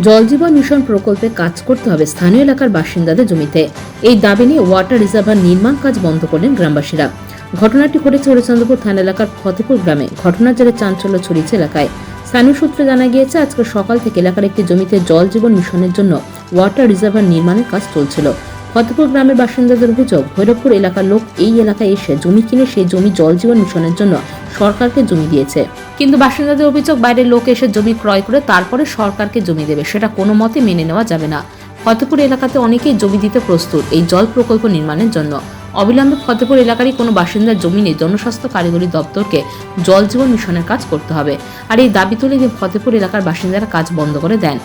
জলজীবন mission প্রকল্পে কাজ করতে হবে স্থানীয় এলাকার বাসিন্দাদের জমিতে। এই দাবি নিয়ে ওয়াটার রিজার্ভার নির্মাণ কাজ বন্ধ করলেন গ্রামবাসীরা। ঘটনাটি ঘটেছে হরিচন্দ্রপুর থানা এলাকার ফতেপুর গ্রামে। ঘটনার জেরে চাঞ্চল্য ছড়িয়েছে এলাকায়। স্থানীয় সূত্রে জানা গিয়েছে, আজকে সকাল থেকে এলাকার একটি জমিতে জল জীবন মিশনের জন্য ওয়াটার রিজার্ভার নির্মাণের কাজ চলছিল। ফতেপুর গ্রামের বাসিন্দাদের অভিযোগ, ভৈরবপুর এলাকার লোক এই এলাকায় এসে জমি কিনে সেই জমি জল জীবন মিশনের জন্য সরকারকে জমি দিয়েছে। কিন্তু বাসিন্দাদের অভিযোগ, বাইরের লোক এসে জমি ক্রয় করে তারপরে সরকারকে জমি দেবে। সেটা কোনো মতে মেনে নেওয়া যাবে না। ফতেপুর এলাকাতে অনেকেই জমি দিতে প্রস্তুত এই জল প্রকল্প নির্মাণের জন্য। অবিলম্বে ফতেপুর এলাকারই কোনো বাসিন্দার জমি নেই। জনস্বাস্থ্য কারিগরি দপ্তরকে জল জীবন মিশনের কাজ করতে হবে। আর এই দাবি তুলে ফতেপুর এলাকার বাসিন্দারা কাজ বন্ধ করে দেন।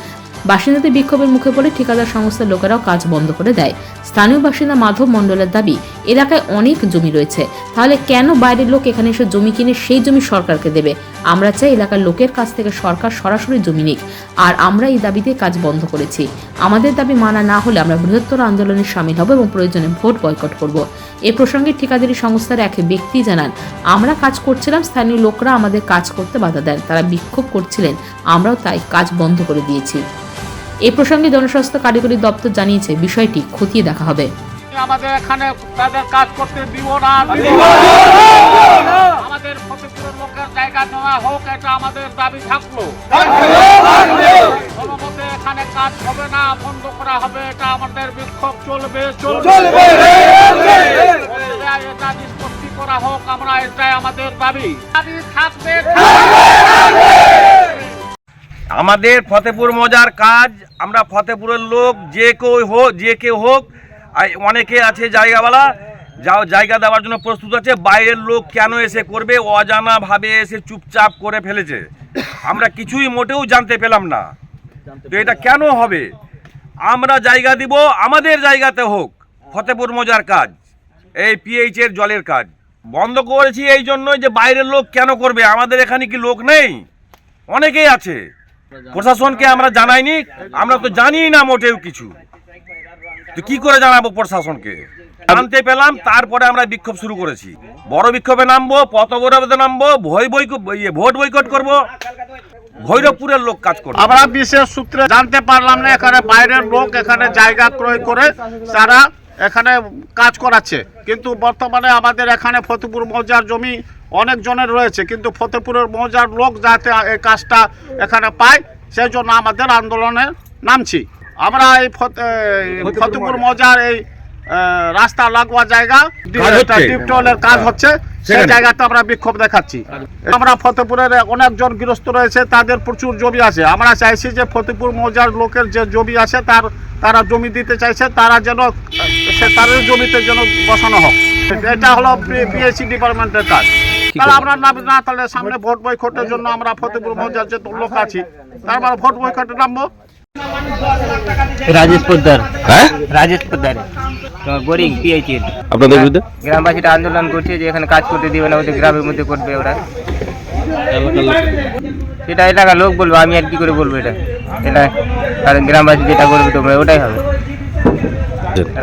বাসিন্দাদের বিক্ষোভের মুখে পড়ে ঠিকাদার সংস্থার লোকেরাও কাজ বন্ধ করে দেয়। স্থানীয় বাসিন্দা মাধব মণ্ডলের দাবি, এলাকায় অনেক জমি রয়েছে। তাহলে কেন বাইরের লোক এখানে এসে জমি কিনে সেই জমি সরকারকে দেবে? আমরা চাই এলাকার লোকের কাছ থেকে সরকার সরাসরি জমি নিক। আর আমরা এই দাবিতে কাজ বন্ধ করেছি। আমাদের দাবি মানা না হলে আমরা বৃহত্তর আন্দোলনে সামিল হব এবং প্রয়োজনে ভোট বয়কট করব। এ প্রসঙ্গে ঠিকাদারি সংস্থার এক ব্যক্তি জানান, আমরা কাজ করছিলাম, স্থানীয় লোকরা আমাদের কাজ করতে বাধা দেন। তারা বিক্ষোভ করছিলেন। আমরাও তাই কাজ বন্ধ করে দিয়েছি। এ প্রসঙ্গে জনস্বাস্থ্য কারিগরি দপ্তর জানিয়েছে বিষয়টি খতিয়ে দেখা হবে। আমাদের এখানে তাদের কাজ করতে দিব না আমাদের ফতেপুরের লোকের জায়গা নেওয়া হোক এটা আমাদের দাবি থাকল। কোনো মতে এখানে কাজ হবে না বন্ধ করা হবে এটা আমাদের বিক্ষোভ চলবে চলবে। এটা নিষ্পত্তি করা হোক আমরা এটাই আমাদের দাবি। দাবি থাকবে। আমাদের ফতেপুর মজার কাজ, আমরা ফতেপুরের লোক, যে কেউ হোক, যে কেউ হোক অনেকে আছে জায়গাওয়ালা, যাও জায়গা দেওয়ার জন্য প্রস্তুত আছে, বাইরের লোক কেন এসে করবে, অজানাভাবে এসে চুপচাপ করে ফেলেছে। আমরা কিছুই মোটেও জানতে পেলাম না। তো এটা কেন হবে? আমরা জায়গা দিব, আমাদের জায়গাতে হোক, ফতেপুর মজার কাজ, এই পিএইচ এর জলের কাজ। বন্ধ করেছি এই জন্যই যে বাইরের লোক কেন করবে? আমাদের এখানে কি লোক নেই? অনেকেই আছে। প্রশাসনকে আমরা জানাইনি আমরা তো জানি না মোটেও কিছু। তো কি করে জানাব প্রশাসনকে? জানতে পেলাম তারপরে আমরা বিক্ষোভ শুরু করেছি। বড় বিক্ষোভে নামবো পথ অবরোধে নামবো ভয় বই ইয়ে, ভোট বৈকট করব। ভৈরবপুরের লোক কাজ করবে। আমরা বিশেষ সূত্রে জানতে পারলাম না এখানে বাইরের লোক এখানে জায়গা ক্রয় করে তারা এখানে কাজ করাচ্ছে। কিন্তু বর্তমানে আমাদের এখানে ফতেপুর মৌজার জমি অনেক জনের রয়েছে কিন্তু ফতেপুরের মৌজার লোক যাতে এই কাজটা এখানে পায় সেই জন্য আমাদের আন্দোলনে নামছি। আমরা এই ফতে- এই ফতেপুর মৌজার এই রাস্তা লাগোয়া জায়গা হচ্ছে। কাজ হচ্ছে সেই জায়গাতে আমরা বিক্ষোভ দেখাচ্ছি। আমরা ফতেপুরের অনেকজন গৃহস্থ রয়েছে তাদের প্রচুর জমি আছে। আমরা চাইছি যে ফতেপুর মৌজার লোকের যে জমি আছে তার তারা জমি দিতে চাইছে তারা যেন সে তাদের জমিতে যেন বসানো হোক। এটা হলো পিএসসি ডিপার্টমেন্টের কাজ। তাহলে আমরা না না তাহলে সামনে ভোট বৈঠকের জন্য আমরা ফতেপুর মৌজার যে লোক আছি তার আমরা ভোট বৈঠকে নামবো। রাজেশ পোদ্দার। হ্যাঁ? রাজেশ পোদ্দার। বোরিং পিএইচ আপনাদের বিরুদ্ধে? গ্রামবাসীরা আন্দোলন করছে যে এখানে কাজ করতে দিবে না ওদের গ্রামের মধ্যে করবে ওরা। সেটা এলাকার লোক বলব আমি আর কি করে বলব এটা? এটা কারণ গ্রামবাসী যেটা করবে তোমরা ওটাই হবে।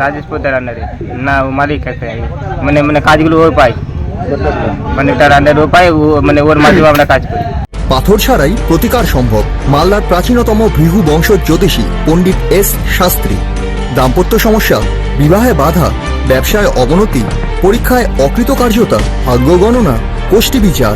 রাজেশ পোদ্দার আন্ডারে না ও মালিক একটা মানে মানে কাজগুলো ওর পায়। মানে তার আন্ডারে ও পায় মানে ওর মাধ্যমে আমরা কাজ করি। পাথর ছাড়াই প্রতিকার সম্ভব মালদার প্রাচীনতম ভৃহু বংশ জ্যোতিষী পণ্ডিত এস শাস্ত্রী। দাম্পত্য সমস্যা বিবাহে বাধা ব্যবসায় অবনতি পরীক্ষায় অকৃতকার্যতা ভাগ্য গণনা গোষ্ঠী বিচার